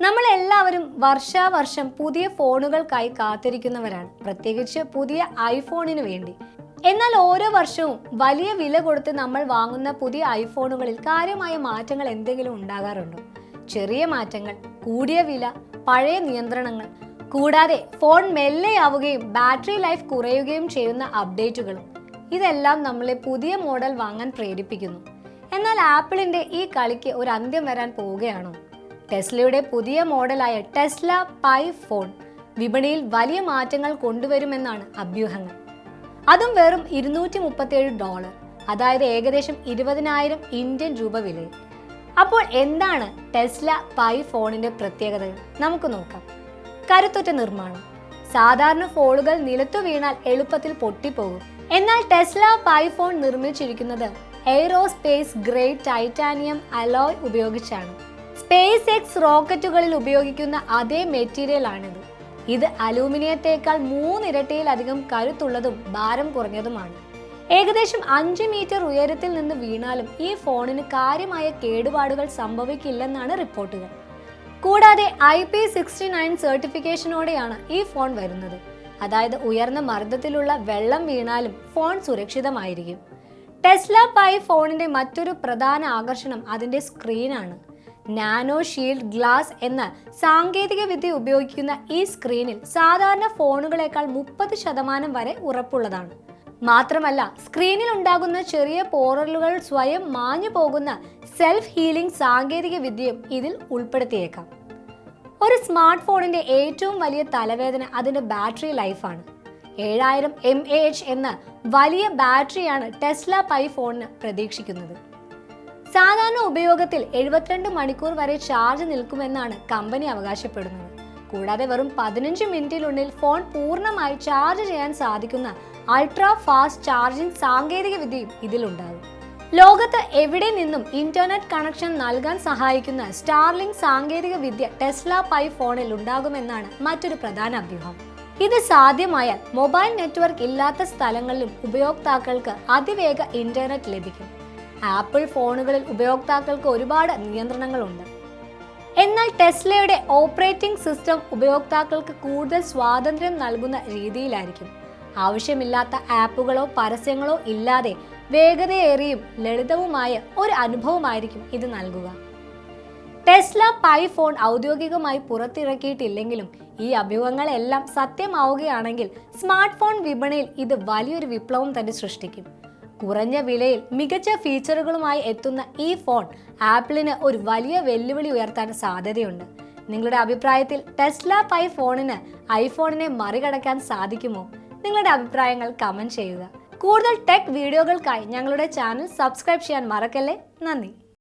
നമ്മൾ എല്ലാവരും വർഷാവർഷം പുതിയ ഫോണുകൾക്കായി കാത്തിരിക്കുന്നവരാണ്. പ്രത്യേകിച്ച് പുതിയ ഐഫോണിന് വേണ്ടി. എന്നാൽ ഓരോ വർഷവും വലിയ വില കൊടുത്ത് നമ്മൾ വാങ്ങുന്ന പുതിയ ഐഫോണുകളിൽ കാര്യമായ മാറ്റങ്ങൾ എന്തെങ്കിലും ഉണ്ടാകാറുണ്ടോ? ചെറിയ മാറ്റങ്ങൾ കൂടിയ വില പഴയ നിയന്ത്രണങ്ങൾ കൂടാതെ ഫോൺ മെല്ലെയാവുകയും ബാറ്ററി ലൈഫ് കുറയുകയും ചെയ്യുന്ന അപ്ഡേറ്റുകളും ഇതെല്ലാം നമ്മളെ പുതിയ മോഡൽ വാങ്ങാൻ പ്രേരിപ്പിക്കുന്നു. എന്നാൽ ആപ്പിളിന്റെ ഈ കളിക്ക് ഒരു അന്ത്യം വരാൻ പോവുകയാണോ? ടെസ്ലയുടെ പുതിയ മോഡലായ ടെസ്ല പൈ ഫോൺ വിപണിയിൽ വലിയ മാറ്റങ്ങൾ കൊണ്ടുവരുമെന്നാണ് അഭ്യൂഹങ്ങൾ. അതും വെറും ഇരുന്നൂറ്റി മുപ്പത്തിയേഴ് ഡോളർ അതായത് ഏകദേശം ഇരുപതിനായിരം ഇന്ത്യൻ രൂപ വില അപ്പോൾ എന്താണ് ടെസ്ല പൈ ഫോണിന്റെ പ്രത്യേകതകൾ നമുക്ക് നോക്കാം. കരുത്തുറ്റ നിർമ്മാണം. സാധാരണ ഫോണുകൾ നിലത്തു വീണാൽ എളുപ്പത്തിൽ പൊട്ടിപ്പോകും. എന്നാൽ ടെസ്ല പൈ ഫോൺ നിർമ്മിച്ചിരിക്കുന്നത് എയ്റോസ്പേസ് ഗ്രേഡ് ടൈറ്റാനിയം അലോയ് ഉപയോഗിച്ചാണ്. സ്പേസ് എക്സ് റോക്കറ്റുകളിൽ ഉപയോഗിക്കുന്ന അതേ മെറ്റീരിയൽ ആണിത്. ഇത് അലൂമിനിയത്തേക്കാൾ മൂന്നിരട്ടിയിലധികം കരുത്തുള്ളതും ഭാരം കുറഞ്ഞതുമാണ്. ഏകദേശം അഞ്ച് മീറ്റർ ഉയരത്തിൽ നിന്ന് വീണാലും ഈ ഫോണിന് കാര്യമായ കേടുപാടുകൾ സംഭവിക്കില്ലെന്നാണ് റിപ്പോർട്ടുകൾ. കൂടാതെ ഐ പി സിക്സ്റ്റി നയൻ സർട്ടിഫിക്കേഷനോടെയാണ് ഈ ഫോൺ വരുന്നത്. അതായത് ഉയർന്ന മർദ്ദത്തിലുള്ള വെള്ളം വീണാലും ഫോൺ സുരക്ഷിതമായിരിക്കും. ടെസ്ല പൈ ഫോണിന്റെ മറ്റൊരു പ്രധാന ആകർഷണം അതിന്റെ സ്ക്രീനാണ്. നാനോ ഷീൽഡ് ഗ്ലാസ് എന്ന സാങ്കേതിക വിദ്യ ഉപയോഗിക്കുന്ന ഈ സ്ക്രീനിൽ സാധാരണ ഫോണുകളേക്കാൾ മുപ്പത് ശതമാനം വരെ ഉറപ്പുള്ളതാണ്. മാത്രമല്ല സ്ക്രീനിൽ ഉണ്ടാകുന്ന ചെറിയ പോറലുകൾ സ്വയം മാഞ്ഞു പോകുന്ന സെൽഫ് ഹീലിംഗ് സാങ്കേതിക വിദ്യയും ഇതിൽ ഉൾപ്പെടുത്തിയേക്കാം. ഒരു സ്മാർട്ട് ഫോണിന്റെ ഏറ്റവും വലിയ തലവേദന അതിന്റെ ബാറ്ററി ലൈഫാണ്. ഏഴായിരം എം എ എച്ച് എന്ന വലിയ ബാറ്ററിയാണ് ടെസ്ല പൈ ഫോണിന് പ്രതീക്ഷിക്കുന്നത്. സാധാരണ ഉപയോഗത്തിൽ എഴുപത്തിരണ്ട് മണിക്കൂർ വരെ ചാർജ് നിൽക്കുമെന്നാണ് കമ്പനി അവകാശപ്പെടുന്നത്. കൂടാതെ വെറും പതിനഞ്ച് മിനിറ്റിനുള്ളിൽ ഫോൺ പൂർണമായി ചാർജ് ചെയ്യാൻ സാധിക്കുന്ന അൾട്രാ ഫാസ്റ്റ് ചാർജിംഗ് സാങ്കേതിക വിദ്യയും ഇതിലുണ്ടാകും. ലോകത്ത് എവിടെ നിന്നും ഇന്റർനെറ്റ് കണക്ഷൻ നൽകാൻ സഹായിക്കുന്ന സ്റ്റാർലിംഗ് സാങ്കേതിക വിദ്യ ടെസ്ല പൈ ഫോണിൽ ഉണ്ടാകുമെന്നാണ് മറ്റൊരു പ്രധാന അഭ്യൂഹം. ഇത് സാധ്യമായാൽ മൊബൈൽ നെറ്റ്വർക്ക് ഇല്ലാത്ത സ്ഥലങ്ങളിലും ഉപയോക്താക്കൾക്ക് അതിവേഗ ഇന്റർനെറ്റ് ലഭിക്കും. ആപ്പിൾ ഫോണുകളിൽ ഉപയോക്താക്കൾക്ക് ഒരുപാട് നിയന്ത്രണങ്ങളുണ്ട്. എന്നാൽ ടെസ്ലയുടെ ഓപ്പറേറ്റിംഗ് സിസ്റ്റം ഉപയോക്താക്കൾക്ക് കൂടുതൽ സ്വാതന്ത്ര്യം നൽകുന്ന രീതിയിലായിരിക്കും. ആവശ്യമില്ലാത്ത ആപ്പുകളോ പരസ്യങ്ങളോ ഇല്ലാതെ വേഗതയേറിയും ലളിതവുമായ ഒരു അനുഭവമായിരിക്കും ഇത് നൽകുക. ടെസ്ല പൈ ഫോൺ ഔദ്യോഗികമായി പുറത്തിറക്കിയിട്ടില്ലെങ്കിലും ഈ അഭ്യൂഹങ്ങളെല്ലാം സത്യമാവുകയാണെങ്കിൽ സ്മാർട്ട് ഫോൺ വിപണിയിൽ ഇത് വലിയൊരു വിപ്ലവം തന്നെ സൃഷ്ടിക്കും. കുറഞ്ഞ വിലയിൽ മികച്ച ഫീച്ചറുകളുമായി എത്തുന്ന ഈ ഫോൺ ആപ്പിളിന് ഒരു വലിയ വെല്ലുവിളി ഉയർത്താൻ സാധ്യതയുണ്ട്. നിങ്ങളുടെ അഭിപ്രായത്തിൽ ടെസ്ല പൈ ഫോണിന് ഐഫോണിനെ മറികടക്കാൻ സാധിക്കുമോ? നിങ്ങളുടെ അഭിപ്രായങ്ങൾ കമന്റ് ചെയ്യുക. കൂടുതൽ ടെക് വീഡിയോകൾക്കായി ഞങ്ങളുടെ ചാനൽ സബ്സ്ക്രൈബ് ചെയ്യാൻ മറക്കല്ലേ? നന്ദി.